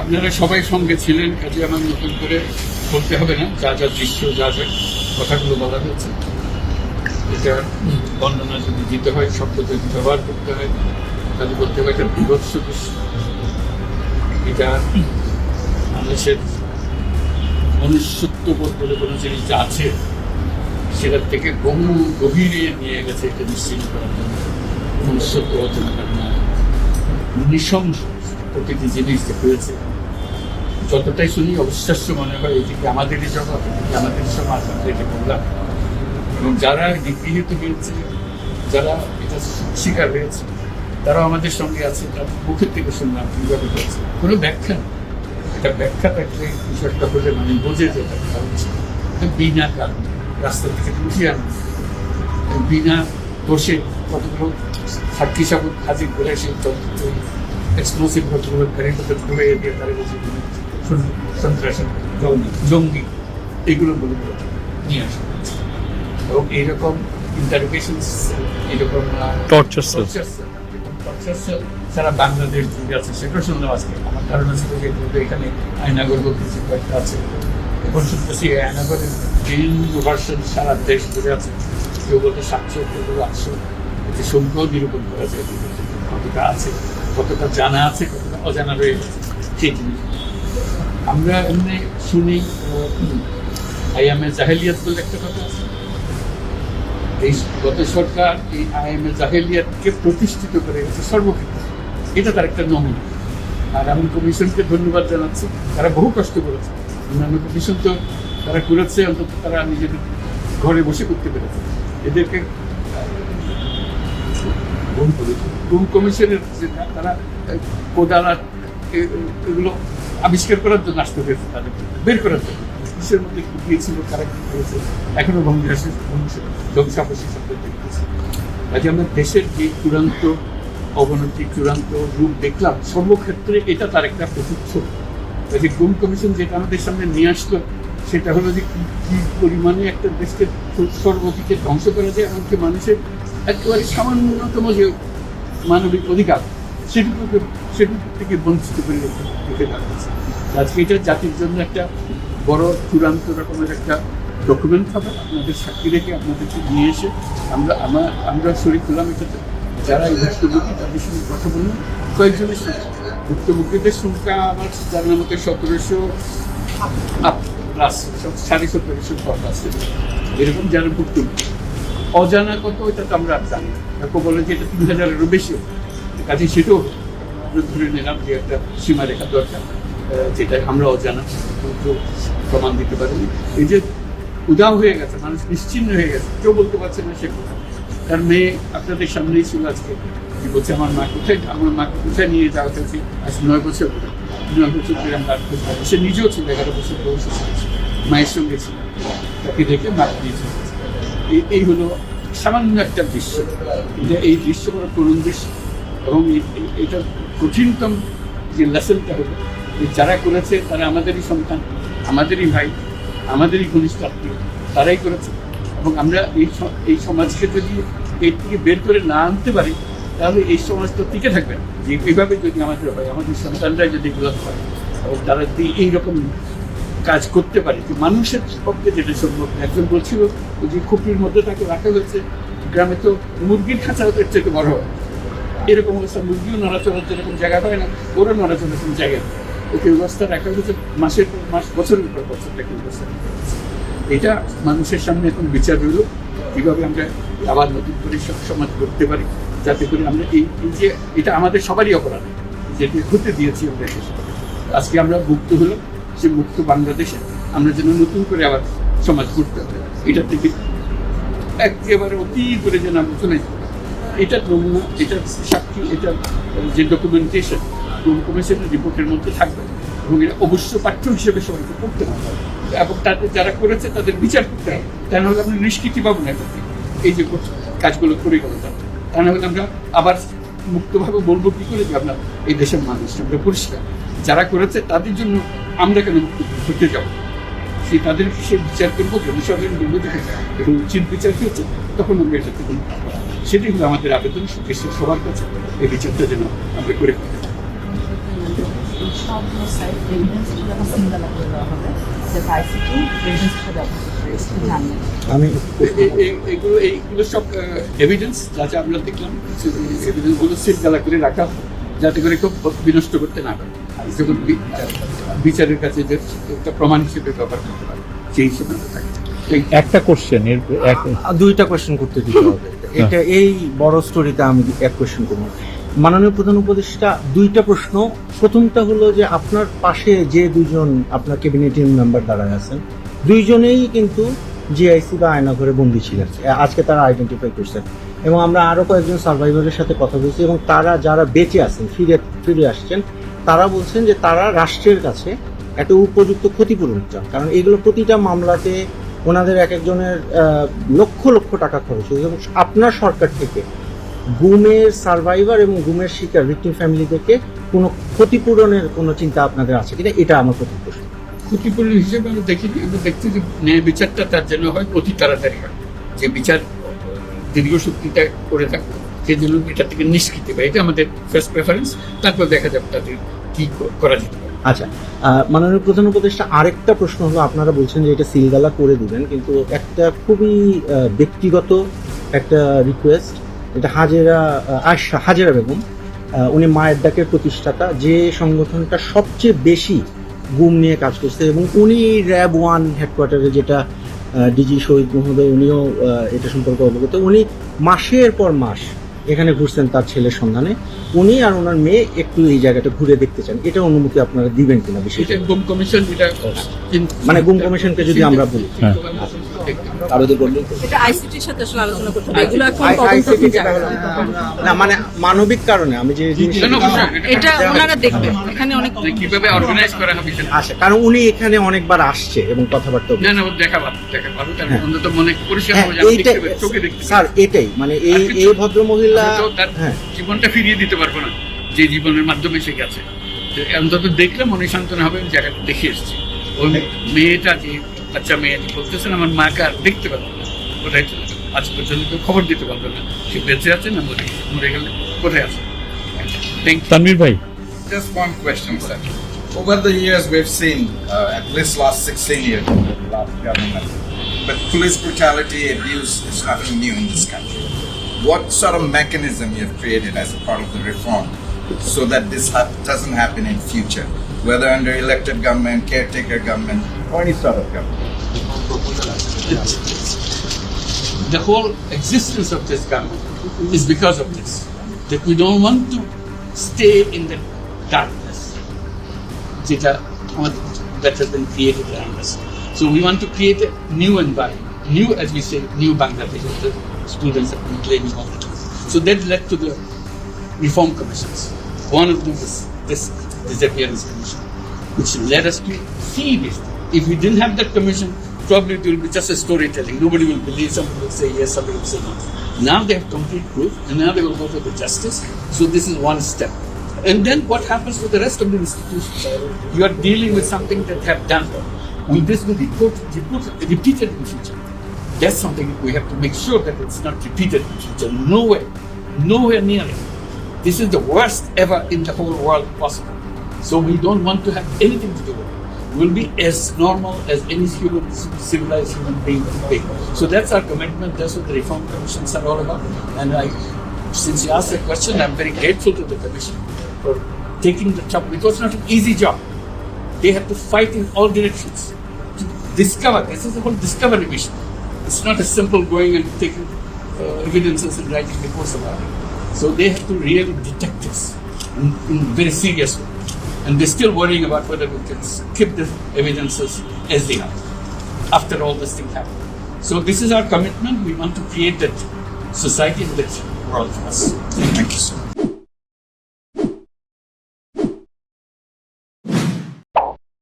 আপনারা সবাই সঙ্গে ছিলেন, কাজে আমার নতুন করে বলতে হবে না, যা যা দৃশ্য, যা যা কথাগুলো বলা হয়েছে। এটা বর্ণনা যদি দিতে হয়, শব্দ যদি ব্যবহার করতে হয়, তাহলে বলতে হবে এটা বিভৎস দৃশ্য। এটা মানুষের মনুষ্যত্ববোধ বলে কোনো জিনিস আছে, সেটার থেকে বহু গভীরে নিয়ে গেছে এটা নিশ্চিন্ত করার জন্য। মনুষ্যত্ব অর্জন করার না নৃশংস প্রকৃতি জিনিস যে হয়েছে যতটাই শুনি, অবিশ্বাস্য মনে হয় এদিকে আমাদেরই জগৎ আমাদের সমাজ, আমরা এটা বললাম। এবং যারা নিগৃহীত হয়েছে, যারা এটা শিকার হয়েছে, তারাও আমাদের সঙ্গে আছে তাদের মুখের থেকে শুনলাম কীভাবে হয়েছে। কোনো ব্যাখ্যা এটা ব্যাখ্যা থাকলে বিষয়টা হলে মানে বোঝে যে করা হচ্ছে। বিনা কারণে রাস্তা থেকে উঠিয়ে আনা। বিনা দোষে কতগুলো সাক্ষী সাবুত হাজির করে সেই এক্সপ্লোসিভ ভদ্রলোক গাড়ির মধ্যে ঢুকে দিয়ে তারা বলছে সন্ত্রাসী জঙ্গি এগুলো বলে নিয়ে আসা। এবং এইরকম ইন্টারোগেশন এরকম. টর্চার সেল সারা বাংলাদেশ জুড়ে আছে সেটা শুনলাম আজকে আমার ধারণা ছিল যে এখানে আয়নাগর বলতে কিছু কয়েকটা আছে এখন শুনতেছি আয়নাগরের বিভিন্ন ভার্সন সারা দেশ জুড়ে আছে কেউ বলতে সাতশো কেউ বলতে আটশো এতে সংখ্যাও নিরূপণ করা যায় কতটা আছে কতটা জানা আছে, কতটা অজানা রয়ে গেছে সেই জিনিস। আমরা এমনি শুনি আইএমএ জাহেলিয়াত বলে একটা কথা আছে। এই গত সরকার এই আইএমএ জাহেলিয়াতকে প্রতিষ্ঠিত করে গেছে সর্বক্ষেত্রে। এটা তার একটা নমুনা। আর আমি কমিশনকে ধন্যবাদ জানাচ্ছি। তারা বহু কষ্ট করেছে। অন্যান্য কমিশন তো তারা করেছে, অন্তত তারা নিজেদের ঘরে বসে করতে পেরেছে। এদেরকে গুম কমিশনের তারা কোদালা এগুলো আবিষ্কার করার জন্য আসতে হয়েছে তাদেরকে বের করার জন্য। মধ্যে কি গিয়েছিল কারা কি করেছে? এখনও আমরা আমরা দেশের যে চূড়ান্ত অবনতি, চূড়ান্ত রূপ দেখলাম, সর্বক্ষেত্রে এটা তার একটা প্রতিচ্ছবি কাজে গুম কমিশন যেটা আমাদের সামনে নিয়ে আসলো, সেটা হলো যে কি পরিমাণে একটা দেশকে সর্বদিকে ধ্বংস করা যায়, এমনকি মানুষের একেবারে সামান্যতম যে মানবিক অধিকার, সেটুকুকে সেটুকু থেকে বঞ্চিত করে রেখে রেখে আজকে এটা জাতির জন্য একটা বড় চূড়ান্ত রকমের একটা ডকুমেন্ট হবে। আপনাদের সাক্ষী রেখে আপনাদেরকে নিয়ে এসে আমরা আমার আমরা শরীর হলাম এটাতে। যারা এই ভুক্তভোগী, তাদের সঙ্গে কথা বললাম কয়েকজনের সঙ্গে। ভুক্তভোগীদের সংখ্যা আমার জানার মতো সতেরোশো প্লাস সাড়ে সতেরোশো আছে। এরকম যারা ভুক্তভোগী। অজানা কত এটা তো আমরা জানি। কাকু বলে যে এটা তিন হাজারেরও বেশি। কাজে সেটাও ধরে নিলাম যে একটা সীমারেখা দরকার যেটা আমরা অজানা প্রমাণ দিতে পারিনি এই যে উদাও হয়ে গেছে, মানুষ নিশ্চিন্ন হয়ে গেছে, কেউ বলতে পারছে না সে কথা তার মেয়ে আপনাদের সামনেই ছিল আজকে কি বলছে, আমার মা কোথায় আমার মাকে কোথায় নিয়ে যাওয়া হয়েছে আজ নয় বছর। নয় বছর ধরে আমরা। সে নিজেও ছিল, এগারো বছর বয়সে মায়ের সঙ্গে ছিল তাকে দেখে চলে গেছে। এই- হলো সামান্য একটা দৃশ্য। এটা এই দৃশ্য বড় করুণ দৃশ্য। এবং এটার কঠিনতম যে লেসনটা হলো, যে যারা করেছে তারা আমাদেরই সন্তান, আমাদেরই ভাই, আমাদেরই ঘনিষ্ঠ আত্মীয়, তারাই করেছে। এবং আমরা এই এই সমাজকে যদি এর থেকে বের করে না আনতে পারি, তাহলে এই সমাজ তো টিকে থাকবে না। যে এইভাবে যদি আমাদের হয়, আমাদের সন্তানরা যদি এগুলো হয়, এবং তারা এইরকম কাজ করতে পারে। যে মানুষের পক্ষে যেটা সম্ভব একজন বলছিল যে খুপির মধ্যে তাকে রাখা হয়েছে, গ্রামে তো মুরগির খাঁচা হতে থেকে বড় হয়। এরকম অবস্থা, মুরগিও নড়াচড়ার যেরকম জায়গা হয় না ওরও নড়াচড়ার কোনো জায়গা। ওকে ব্যবস্থা রাখা হয়েছে, মাসের পর মাস, বছরের পর বছর তাকে ব্যবস্থা এটা মানুষের সামনে এখন বিচার রইল, কীভাবে আমরা আবার নতুন করে সব সমাজ করতে পারি, যাতে করে আমরা এই যে, এটা আমাদের সবারই অপরাধ, যেটি হতে দিয়েছি আমরা আজকে আমরা মুক্ত হলাম। সে মুক্ত বাংলাদেশে আমরা যেন নতুন করে আবার সমাজ করতে হবে। এটা থেকে একেবারে অতি করে যেন আমরা চলে এটার নমুনা এটার সাক্ষী এটার যে ডকুমেন্টেশন কমিশনের রিপোর্টের মধ্যে থাকবে এবং এটা অবশ্য পাঠ্য হিসেবে সবাইকে পড়তে হবে। এবং তাদের যারা করেছে তাদের বিচার করতে হবে। তা নাহলে আমরা নিষ্কৃতি পাবো না এটা এই যে কাজগুলো করে গেল তা নাহলে আমরা আবার মুক্তভাবে বলব কি করে যে আমরা এই দেশের মানুষ, আমরা পরিষ্কার। যারা করেছে তাদের জন্য আমরা কেন ঘুরতে যাব? সে তাদের সে বিচার করব জনসাধারণ বলব যে এবং উচিত বিচার কি হচ্ছে তখন আমরা এটা হব। সেটাই হলো আমাদের আবেদন দেশের সবার কাছে। এই বিচারটা যেন আমরা করে করতে পারে আমি এগুলো এইগুলো সব এভিডেন্স যাতে আমরা দেখলাম এভিডেন্সগুলো সিল গালা করে রাখা যাতে করে কেউ বিনষ্ট করতে না পারে। আর বিচারের কাছে যে একটা প্রমাণ হিসেবে ব্যবহার করতে পারে সেই হিসেবে একটা কোশ্চেন এর দুইটা কোশ্চেন করতে দিতে হবে। এটা এই বড় স্টোরিতে আমি এক কোশ্চেন করব। মাননীয় প্রধান উপদেষ্টা দুইটা প্রশ্ন। প্রথমটা হলো যে আপনার পাশে যে দুজন আপনার ক্যাবিনেটের মেম্বার দাঁড়ায় আছেন দুইজনেই কিন্তু জিআইসি বা আয়না আয়নাঘরে বন্দি ছিলেন। আজকে তারা আইডেন্টিফাই করছেন এবং আমরা আরও কয়েকজন সার্ভাইভারের সাথে কথা বলছি এবং তারা যারা বেঁচে আছেন ফিরে ফিরে আসছেন তারা বলছেন যে তারা রাষ্ট্রের কাছে একটা উপযুক্ত ক্ষতিপূরণ চান। কারণ এগুলো প্রতিটা মামলাতে ওনাদের এক একজনের লক্ষ লক্ষ টাকা খরচ হয়েছে। এবং আপনার সরকার থেকে গুমের সার্ভাইভার এবং গুমের শিকার ভিক্টিম ফ্যামিলিদেরকে কোনো ক্ষতিপূরণের কোনো চিন্তা আপনাদের আছে কিনা? এটা আমার প্রথম প্রশ্ন। ক্ষতিপূরণ হিসেবে আমি দেখিনি। আমরা দেখছি যে ন্যায় বিচারটা তার জন্য হয় অতি তাড়াতাড়ি হয়। যে বিচার দীর্ঘ শক্তিটা করে থাকবে এটা থেকে নিষ্কৃতি পায় এটা আমাদের ফার্স্ট প্রেফারেন্স তারপর দেখা যাবে তাদের কি করা যেতে পারে। আচ্ছা মাননীয় প্রধান উপদেষ্টা আরেকটা প্রশ্ন হলো আপনারা বলছেন যে এটা সিলগালা করে দিবেন কিন্তু একটা খুবই ব্যক্তিগত একটা রিকোয়েস্ট এটা হাজেরা আহ, হাজেরা বেগম উনি মায়ের ডাকের প্রতিষ্ঠাতা যে সংগঠনটা সবচেয়ে বেশি গুম নিয়ে কাজ করছে এবং উনি র্যাব ওয়ান হেডকোয়ার্টারে যেটা ডিজি শহীদ মহোদয় উনিও এটা সম্পর্কে অবগত উনি মাসের পর মাস এখানে ঘুরছেন তার ছেলের সন্ধানে। উনি আর ওনার মেয়ে একটু এই জায়গাটা ঘুরে দেখতে চান। এটা অনুমতি আপনারা দিবেন কিনা বিষয়টা? গুম কমিশন এটা মানে গুম কমিশনকে যদি আমরা বলি। হ্যাঁ। আবেদন করলেন এটা আইসিটির সাথে আসলে আলোচনা করতে হবে। এগুলো এখন তদন্ত ICT কে জায়গা। তাহলে- না মানে মানবিক কারণে আমি যে জিনিসটা না, না, অবশ্যই, এটা ওনারা দেখবেন এখানে অনেক কীভাবে অর্গানাইজ করা হবে সেটা। কারণ উনি এখানে অনেকবার আসছে এবং কথাবার্তা না না দেখা দেখা ভালো তার হ্যাঁ। অন্তত মনে পরিষ্কার হ্যাঁ হবে যে আমি এইটাই দেখতে পাই, চোখে দেখতে স্যার এটাই মানে এই হ্যাঁ। জীবনটা ফিরিয়ে দিতে পারব না যে জীবনের মাধ্যমে সে গেছে। অন্তত দেখলে মনে সান্ত্বনা হবে আমি জায়গাটা দেখে এসেছি। ওই মেয়েটা যে বাচ্চা মেয়ে যে বলতেছেন আমার মাকে আর দেখতে পারবো না কোথায় চলে গেল আজ পর্যন্ত কেউ খবর দিতে পারবে না সে বেঁচে আছে না মরে গেছে মরে গেলে কোথায় আছে থ্যাংক ইউ তানভীর ভাই Just one question, sir. Over the years, we've seen, uh, at least last 16 years, of the last government, but police brutality, abuse is nothing new in this country. What sort of mechanism you have created as a part of the reform so that this hap- doesn't happen in future, whether under elected government, caretaker government, or any sort of government? the whole existence of this government is because of this. That we don't want to stay in the darkness যেটা আমাদের that has been created around us. So we want to create a new environment, new as we say, new Bangladesh. as The students have been claiming all the time. So that led to the reform commissions. One of them was this disappearance commission, which led us to see this. If we didn't have that commission, probably it will be just a storytelling. Nobody will believe. Somebody will say yes, somebody will say no. Now they have complete proof, and now they will go for the justice. So this is one step. And then what happens with the rest of the institutions? You are dealing with something that have done. Will this be report, repeated in future? That's something we have to make sure that it's not repeated in future. Nowhere, nowhere near it. This is the worst ever in the whole world possible. So we don't want to have anything to do with it. We'll be as normal as any human, civilized human being can be. So that's our commitment. That's what the reform commissions are all about. And I, since you asked that question, I'm very grateful to the commission for taking the job. It was not an easy job. They have to fight in all directions to discover. This is the whole discovery mission. It's not a simple going and taking uh, evidences and writing reports about it. So they have to really detect this in, in very serious way. And they're still worrying about whether we can keep the evidences as they are after all this thing happened. So this is our commitment. We want to create that society and that world for us. Thank you, sir.